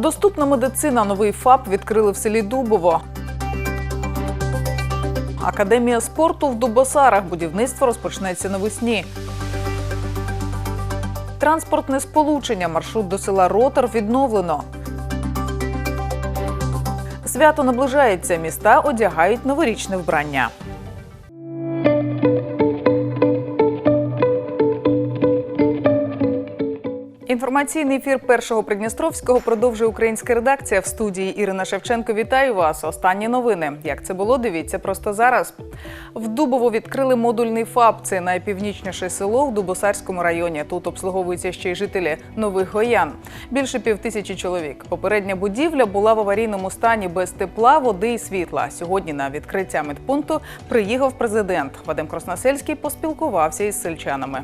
Доступна медицина. Новий ФАП відкрили в селі Дубово. Академія спорту в Дубосарах. Будівництво розпочнеться навесні. Транспортне сполучення. Маршрут до села Ротор відновлено. Свято наближається. Міста одягають новорічне вбрання. Інформаційний ефір першого Придністровського продовжує українська редакція в студії Ірина Шевченко. Вітаю вас. Останні новини. Як це було? Дивіться просто зараз. В Дубово відкрили модульний ФАП. Це найпівнічніше село в Дубосарському районі. Тут обслуговуються ще й жителі нових гоян. Більше півтисячі чоловік. Попередня будівля була в аварійному стані без тепла, води і світла. Сьогодні на відкриття медпункту приїхав президент. Вадим Красносельський поспілкувався із сельчанами.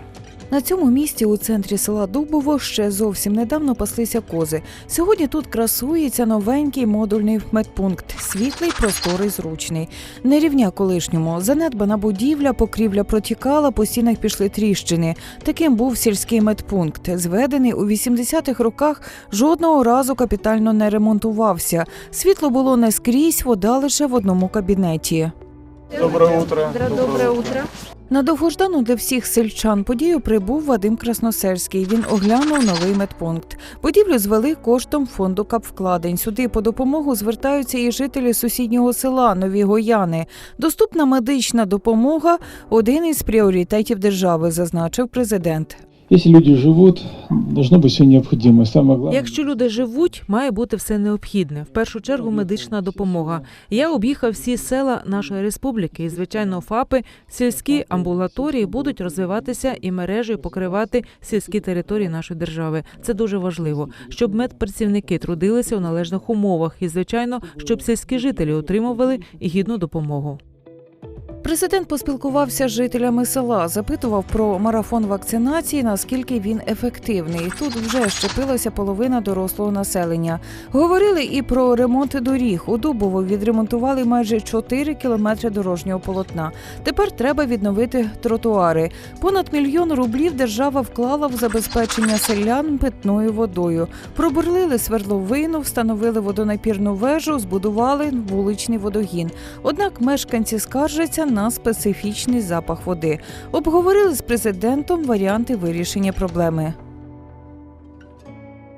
На цьому місці у центрі села Дубово ще зовсім недавно паслися кози. Сьогодні тут красується новенький модульний медпункт, світлий, просторий, зручний. Не рівня колишньому. Занедбана будівля, покрівля протікала, по стінах пішли тріщини. Таким був сільський медпункт. Зведений у 80-х роках жодного разу капітально не ремонтувався. Світло було не скрізь, вода лише в одному кабінеті. Доброе утро. Доброе утро. На довгождану для всіх сельчан подію прибув Вадим Красносельський. Він оглянув новий медпункт. Будівлю звели коштом фонду капвкладень. Сюди по допомогу звертаються і жителі сусіднього села Нові Гояни. Доступна медична допомога один із пріоритетів держави, зазначив президент. Если люди живут, должно быть все необходимое. Самое главное. Якщо люди живуть, має бути все необхідне. В першу чергу медична допомога. Я об'їхав всі села нашої республіки, і звичайно, ФАПи, сільські амбулаторії будуть розвиватися і мережею покривати сільські території нашої держави. Це дуже важливо, щоб медпрацівники трудилися у належних умовах, і звичайно, щоб сільські жителі отримували гідну допомогу. Президент поспілкувався з жителями села, запитував про марафон вакцинації, наскільки він ефективний. Тут вже щепилася половина дорослого населення. Говорили і про ремонт доріг. У Дубово відремонтували майже 4 кілометри дорожнього полотна. Тепер треба відновити тротуари. Понад мільйон рублів держава вклала в забезпечення селян питною водою. Пробурлили свердловину, встановили водонапірну вежу, збудували вуличний водогін. Однак мешканці скаржаться на специфічний запах води. Обговорили з президентом варіанти вирішення проблеми.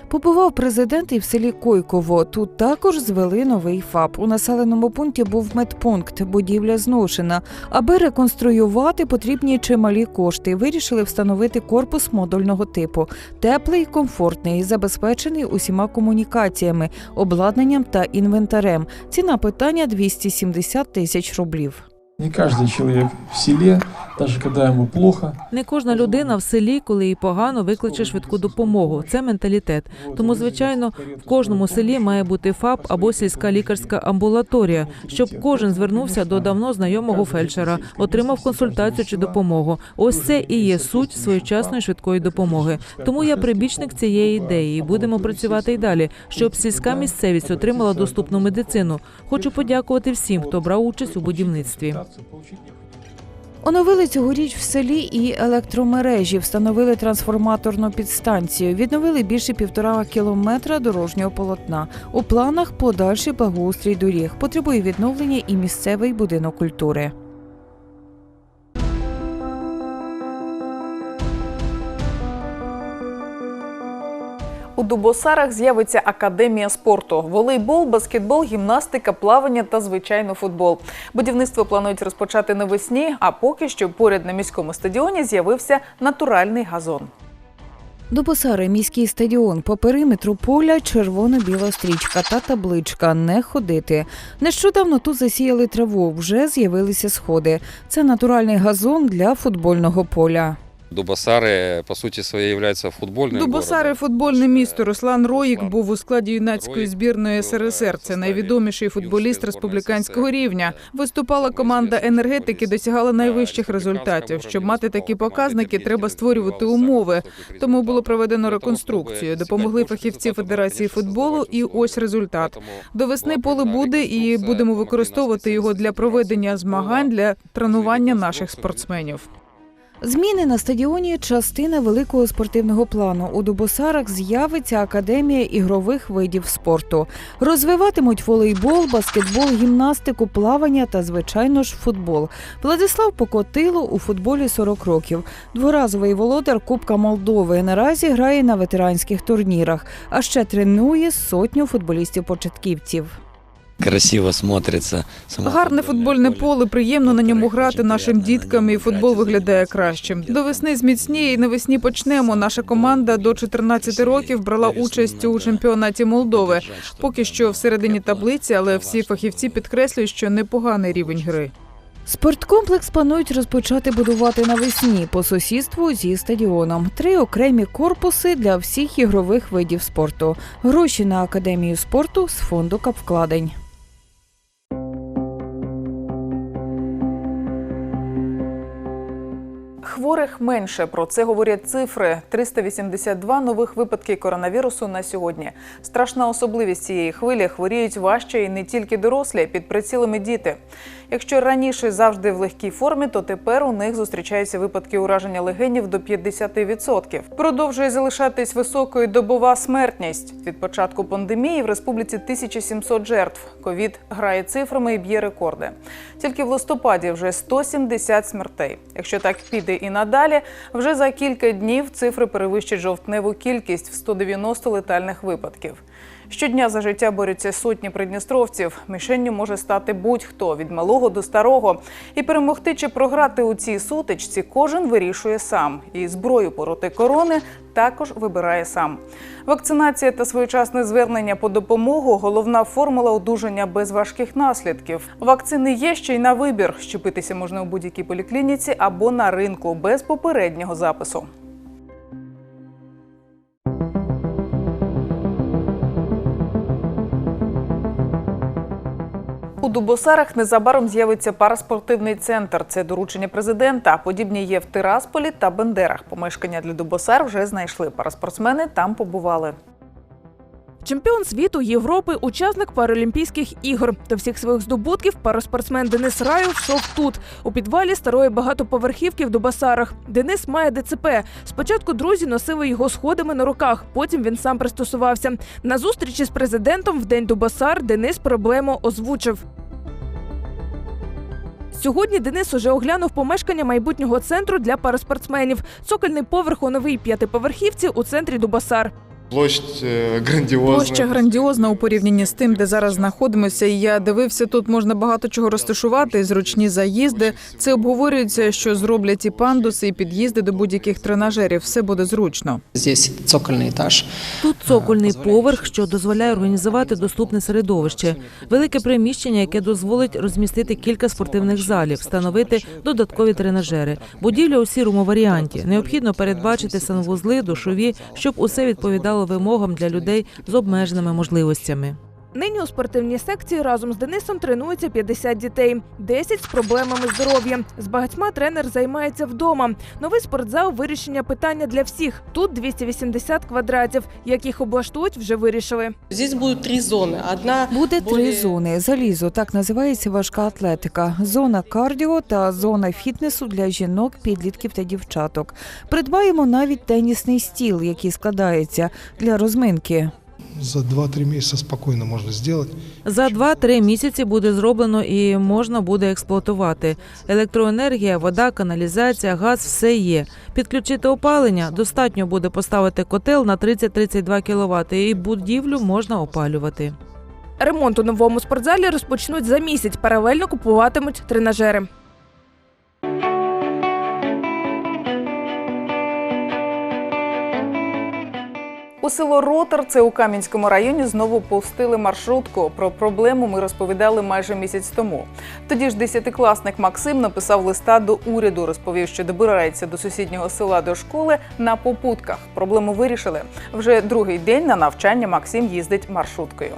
Побував президент і в селі Койково. Тут також звели новий ФАП. У населеному пункті був медпункт, будівля зношена. Аби реконструювати, потрібні чималі кошти. Вирішили встановити корпус модульного типу. Теплий, комфортний, забезпечений усіма комунікаціями, обладнанням та інвентарем. Ціна питання 270 тисяч рублів. Не каждый человек в селе, даже когда ему плохо, Не кожна людина в селі, коли їй погано, викличе швидку допомогу. Це менталітет. Тому, звичайно, в кожному селі має бути ФАП або сільська лікарська амбулаторія, щоб кожен звернувся до давно знайомого фельдшера, отримав консультацію чи допомогу. Ось це і є суть своєчасної швидкої допомоги. Тому я прибічник цієї ідеї. і Будемо працювати й далі, щоб сільська місцевість отримала доступну медицину. Хочу подякувати всім, хто брав участь у будівництві. Оновили цьогоріч в селі і електромережі, встановили трансформаторну підстанцію, відновили більше півтора кілометра дорожнього полотна. У планах подальший благоустрій доріг. Потребує відновлення і місцевий будинок культури. У Дубосарах з'явиться академія спорту: волейбол, баскетбол, гімнастика, плавання та звичайно футбол. Будівництво планують розпочати навесні. А поки що поряд на міському стадіоні з'явився натуральний газон. Дубосари міський стадіон по периметру поля червоно-біла стрічка та табличка не ходити. Нещодавно тут засіяли траву, вже з'явилися сходи. Це натуральний газон для футбольного поля. Дубасари, по суті своєї, являються футбольним городом. футбольне місто. Руслан Роїк був у складі юнацької збірної СРСР. Це найвідоміший футболіст республіканського рівня. Виступала команда енергетики, досягала найвищих результатів. Щоб мати такі показники, треба створювати умови. Тому було проведено реконструкцію. Допомогли фахівці Федерації футболу, і ось результат. До весни поле буде, і будемо використовувати його для проведення змагань для тренування наших спортсменів. Зміни на стадіоні частина великого спортивного плану. У Дубосарах з'явиться академія ігрових видів спорту. Розвиватимуть волейбол, баскетбол, гімнастику, плавання та, звичайно ж, футбол. Владислав Покотило у футболі 40 років. Дворазовий володар Кубка Молдови. Наразі грає на ветеранських турнірах, а ще тренує сотню футболістів-початківців. Красиво смотрится. само Гарне футбольне поле, приємно на ньому грати нашим діткам, і футбол виглядає кращим. До весни зміцніє і навесні почнемо. Наша команда до 14 років брала участь у чемпіонаті Молдови. Поки що всередині таблиці, але всі фахівці підкреслюють, що непоганий рівень гри. Спорткомплекс планують розпочати будувати навесні по сусідству зі стадіоном. Три окремі корпуси для всіх ігрових видів спорту. Гроші на академію спорту з фонду капвкладень. Хворих менше про це говорять цифри: 382 нових випадки коронавірусу на сьогодні. Страшна особливість цієї хвилі хворіють важче і не тільки дорослі, під прицілами діти. Якщо раніше завжди в легкій формі, то тепер у них зустрічаються випадки ураження легенів до 50%. Продовжує залишатись високою добова смертність. Від початку пандемії в республіці 1700 жертв. Ковід грає цифрами і б'є рекорди. Тільки в листопаді вже 170 смертей. Якщо так піде і надалі, вже за кілька днів цифри перевищать жовтневу кількість в 190 летальних випадків. Щодня за життя борються сотні придністровців. Мішенню може стати будь-хто від малого до старого. І перемогти чи програти у цій сутичці кожен вирішує сам. І зброю проти корони також вибирає сам. Вакцинація та своєчасне звернення по допомогу головна формула одужання без важких наслідків. Вакцини є ще й на вибір. Щепитися можна у будь-якій поліклініці або на ринку без попереднього запису. У Дубосарах незабаром з'явиться параспортивний центр. Це доручення президента. Подібні є в Тирасполі та Бендерах. Помешкання для Дубосар вже знайшли. Параспортсмени там побували. Чемпіон світу, Європи, учасник Паралімпійських ігор. До всіх своїх здобутків параспортсмен Денис Раєв йшов тут, у підвалі старої багатоповерхівки в Дубасарах. Денис має ДЦП. Спочатку друзі носили його сходами на руках, потім він сам пристосувався. На зустрічі з президентом в день Дубасар Денис проблему озвучив. Сьогодні Денис уже оглянув помешкання майбутнього центру для параспортсменів. Цокольний поверх у новій п'ятиповерхівці у центрі Дубасар. Площадь э, грандиозная. Площа грандіозна у порівнянні з тим, де зараз знаходимося. І я дивився, тут можна багато чого розташувати, зручні заїзди. Це обговорюється, що зроблять і пандуси, і під'їзди до будь-яких тренажерів. Все буде зручно. Здесь цокольный этаж. Тут цокольний поверх, що дозволяє організувати доступне середовище, велике приміщення, яке дозволить розмістити кілька спортивних залів, встановити додаткові тренажери. Будівля у сірому варіанті. Необхідно передбачити санвузли, душові, щоб усе відповідало вимогам для людей з обмеженими можливостями. Нині у спортивній секції разом з Денисом тренуються 50 дітей, 10 з проблемами здоров'я. З багатьма тренер займається вдома. Новий спортзал вирішення питання для всіх. Тут 280 квадратів. Як їх облаштують, вже вирішили. Здесь будут три зоны. Одна Буде три более- зони. Залізо так називається важка атлетика, зона кардіо та зона фітнесу для жінок, підлітків та дівчаток. Придбаємо навіть тенісний стіл, який складається для розминки. За 2-3 месяца спокойно можно сделать. За 2-3 місяці буде зроблено і можна буде експлуатувати. Електроенергія, вода, каналізація, газ все є. Підключити опалення достатньо буде поставити котел на 30-32 кВт і будівлю можна опалювати. Ремонт у новому спортзалі розпочнуть за місяць. Паралельно купуватимуть тренажери. Село Ротор, це у Кам'янському районі, знову пустили маршрутку. Про проблему ми розповідали майже місяць тому. Тоді ж десятикласник Максим написав листа до уряду, розповів, що добирається до сусіднього села до школи на попутках. Проблему вирішили. Вже другий день на навчання Максим їздить маршруткою.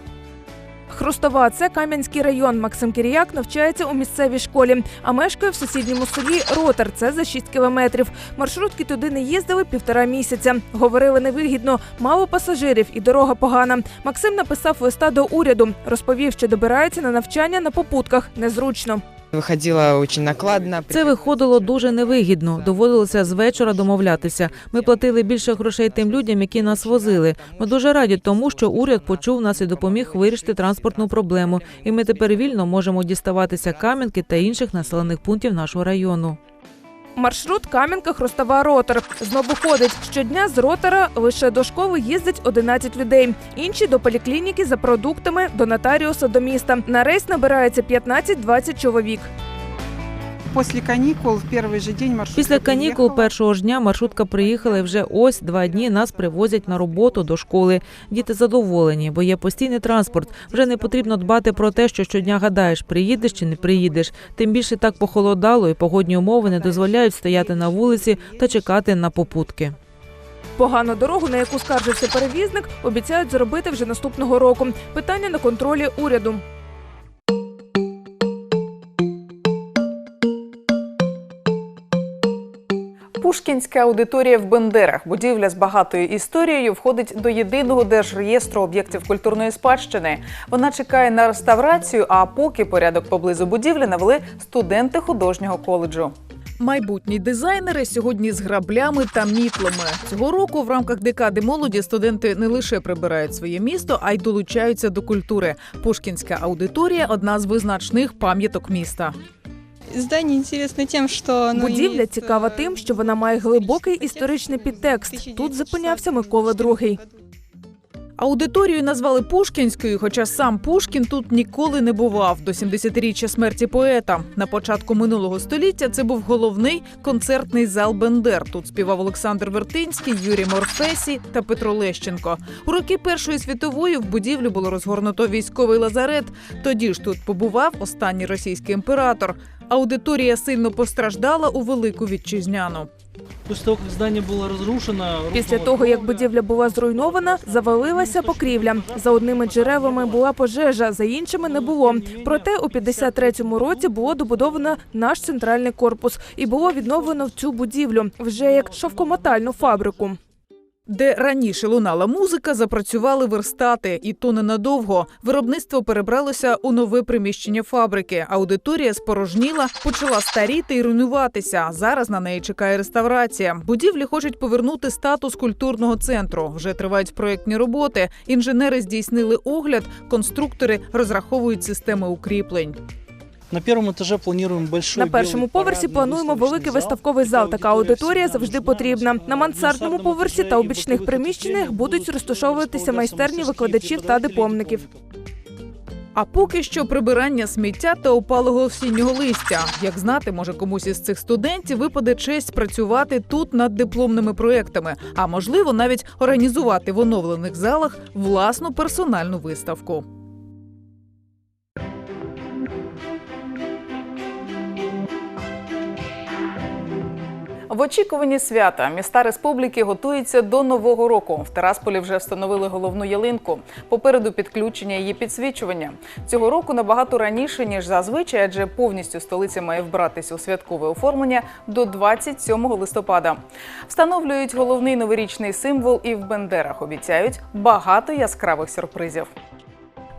Хрустова це Кам'янський район. Максим Кіріяк навчається у місцевій школі, а мешкає в сусідньому селі Ротар. Це за 6 кілометрів. Маршрутки туди не їздили півтора місяця. Говорили невигідно, мало пасажирів і дорога погана. Максим написав листа до уряду. Розповів, що добирається на навчання на попутках. Незручно. Выходило дуже накладно. Це виходило дуже невигідно. Доводилося з вечора домовлятися. Ми платили більше грошей тим людям, які нас возили. Ми дуже раді тому, що уряд почув нас і допоміг вирішити транспортну проблему. І ми тепер вільно можемо діставатися Кам'янки та інших населених пунктів нашого району. Маршрут Кам'янка Хрустова Ротор. Знову ходить. Щодня з ротора лише до школи їздить 11 людей. Інші до поліклініки за продуктами, до нотаріуса до міста. На рейс набирається 15-20 чоловік. После каникул в первый же день маршрутка Після канікул першого ж дня маршрутка приїхала і вже ось два дні нас привозять на роботу до школи. Діти задоволені, бо є постійний транспорт. Вже не потрібно дбати про те, що щодня гадаєш, приїдеш чи не приїдеш. Тим більше так похолодало, і погодні умови не дозволяють стояти на вулиці та чекати на попутки. Погану дорогу, на яку скаржився перевізник, обіцяють зробити вже наступного року. Питання на контролі уряду. Пушкінська аудиторія в Бендерах, будівля з багатою історією, входить до єдиного держреєстру об'єктів культурної спадщини. Вона чекає на реставрацію. А поки порядок поблизу будівлі навели студенти художнього коледжу. Майбутні дизайнери сьогодні з граблями та мітлами. Цього року в рамках декади молоді студенти не лише прибирають своє місто, а й долучаються до культури. Пушкінська аудиторія одна з визначних пам'яток міста. Будівля цікава э, тим, що вона має глибокий історичний підтекст. Тут зупинявся Микола II. Аудиторію назвали Пушкінською, хоча сам Пушкін тут ніколи не бував до 70-річчя смерті поета. На початку минулого століття це був головний концертний зал Бендер. Тут співав Олександр Вертинський, Юрій Морфесі та Петро Лещенко. У роки Першої світової в будівлю було розгорнуто військовий лазарет. Тоді ж тут побував останній російський імператор. Аудиторія сильно постраждала у велику вітчизняну. После того, как здание было разрушено... Після того, як будівля була зруйнована, завалилася покрівля. За одними джерелами була пожежа, за іншими не було. Проте у 53-му році було добудовано наш центральний корпус і було відновлено цю будівлю вже як шовкомотальну фабрику. Де раніше лунала музика, запрацювали верстати, і то ненадовго. Виробництво перебралося у нове приміщення фабрики. Аудиторія спорожніла, почала старіти і руйнуватися. Зараз на неї чекає реставрація. Будівлі хочуть повернути статус культурного центру. Вже тривають проєктні роботи. Інженери здійснили огляд, конструктори розраховують системи укріплень. На первом этаже планируем большой На першому поверсі плануємо великий виставковий зал. Така аудиторія завжди потрібна. На мансардному поверсі та у бічних приміщеннях будуть розташовуватися майстерні викладачів та дипломників. А поки що прибирання сміття та опалого осіннього листя. Як знати, може комусь із цих студентів випаде честь працювати тут над дипломними проектами, а можливо навіть організувати в оновлених залах власну персональну виставку. В очікуванні свята міста республіки готуються до нового року. В Тарасполі вже встановили головну ялинку. Попереду підключення її підсвічування. Цього року набагато раніше ніж зазвичай, адже повністю столиця має вбратися у святкове оформлення до 27 листопада. Встановлюють головний новорічний символ і в Бендерах. Обіцяють багато яскравих сюрпризів.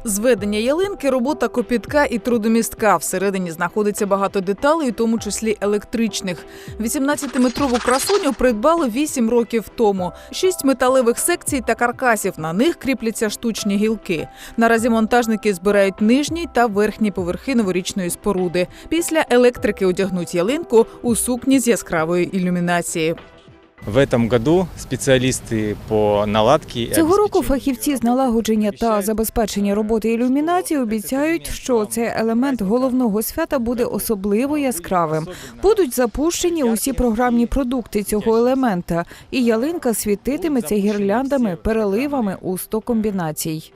Зведення ялинки робота копітка і трудомістка. Всередині знаходиться багато деталей, у тому числі електричних. 18-метрову красуню придбали 8 років тому. Шість металевих секцій та каркасів. На них кріпляться штучні гілки. Наразі монтажники збирають нижні та верхні поверхи новорічної споруди. Після електрики одягнуть ялинку у сукні з яскравої ілюмінації. В этом году специалисты по наладке и Цього року фахівці з налагодження та забезпечення роботи ілюмінації обіцяють, що цей елемент головного свята буде особливо яскравим. Будуть запущені усі програмні продукти цього елемента, і ялинка світитиметься гірляндами, переливами у 100 комбінацій.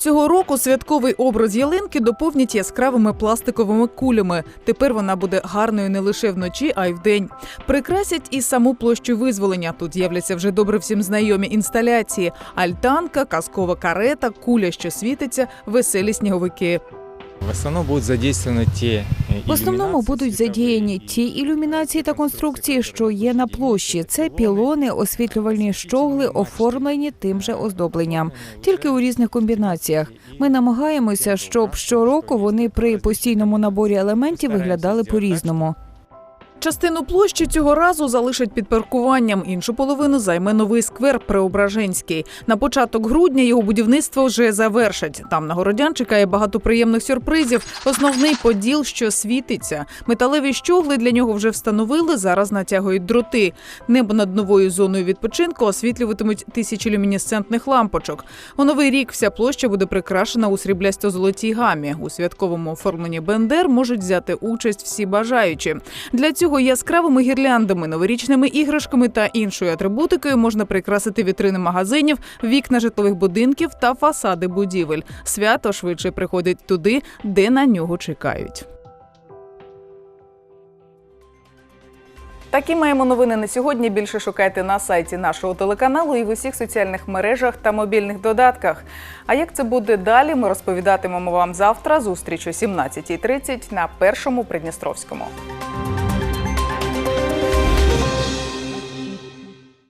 Цього року святковий образ ялинки доповнять яскравими пластиковими кулями. Тепер вона буде гарною не лише вночі, а й вдень. Прикрасять і саму площу визволення. Тут з'являться вже добре всім знайомі інсталяції: альтанка, казкова карета, куля, що світиться, веселі сніговики. В основном будут задействованы те э, В основному иллюминации, будуть световые задіяні и- ті ілюмінації та конструкції, що є на площі. Це пілони, освітлювальні щогли, оформлені тим же оздобленням, тільки у різних комбінаціях. Ми намагаємося, щоб щороку вони при постійному наборі елементів виглядали по-різному. Частину площі цього разу залишать під паркуванням, іншу половину займе новий сквер Преображенський. На початок грудня його будівництво вже завершать. Там на городян чекає багато приємних сюрпризів. Основний поділ, що світиться. Металеві щогли для нього вже встановили. Зараз натягують дроти. Небо над новою зоною відпочинку освітлюватимуть тисячі люмінесцентних лампочок. У новий рік вся площа буде прикрашена у сріблясто-золотій гамі. У святковому оформленні Бендер можуть взяти участь всі бажаючі. Для цього яскравими гірляндами, новорічними іграшками та іншою атрибутикою можна прикрасити вітрини магазинів, вікна житлових будинків та фасади будівель. Свято швидше приходить туди, де на нього чекають. Такі маємо новини на сьогодні. Більше шукайте на сайті нашого телеканалу і в усіх соціальних мережах та мобільних додатках. А як це буде далі, ми розповідатимемо вам завтра. Зустріч о 17.30 на першому Придністровському.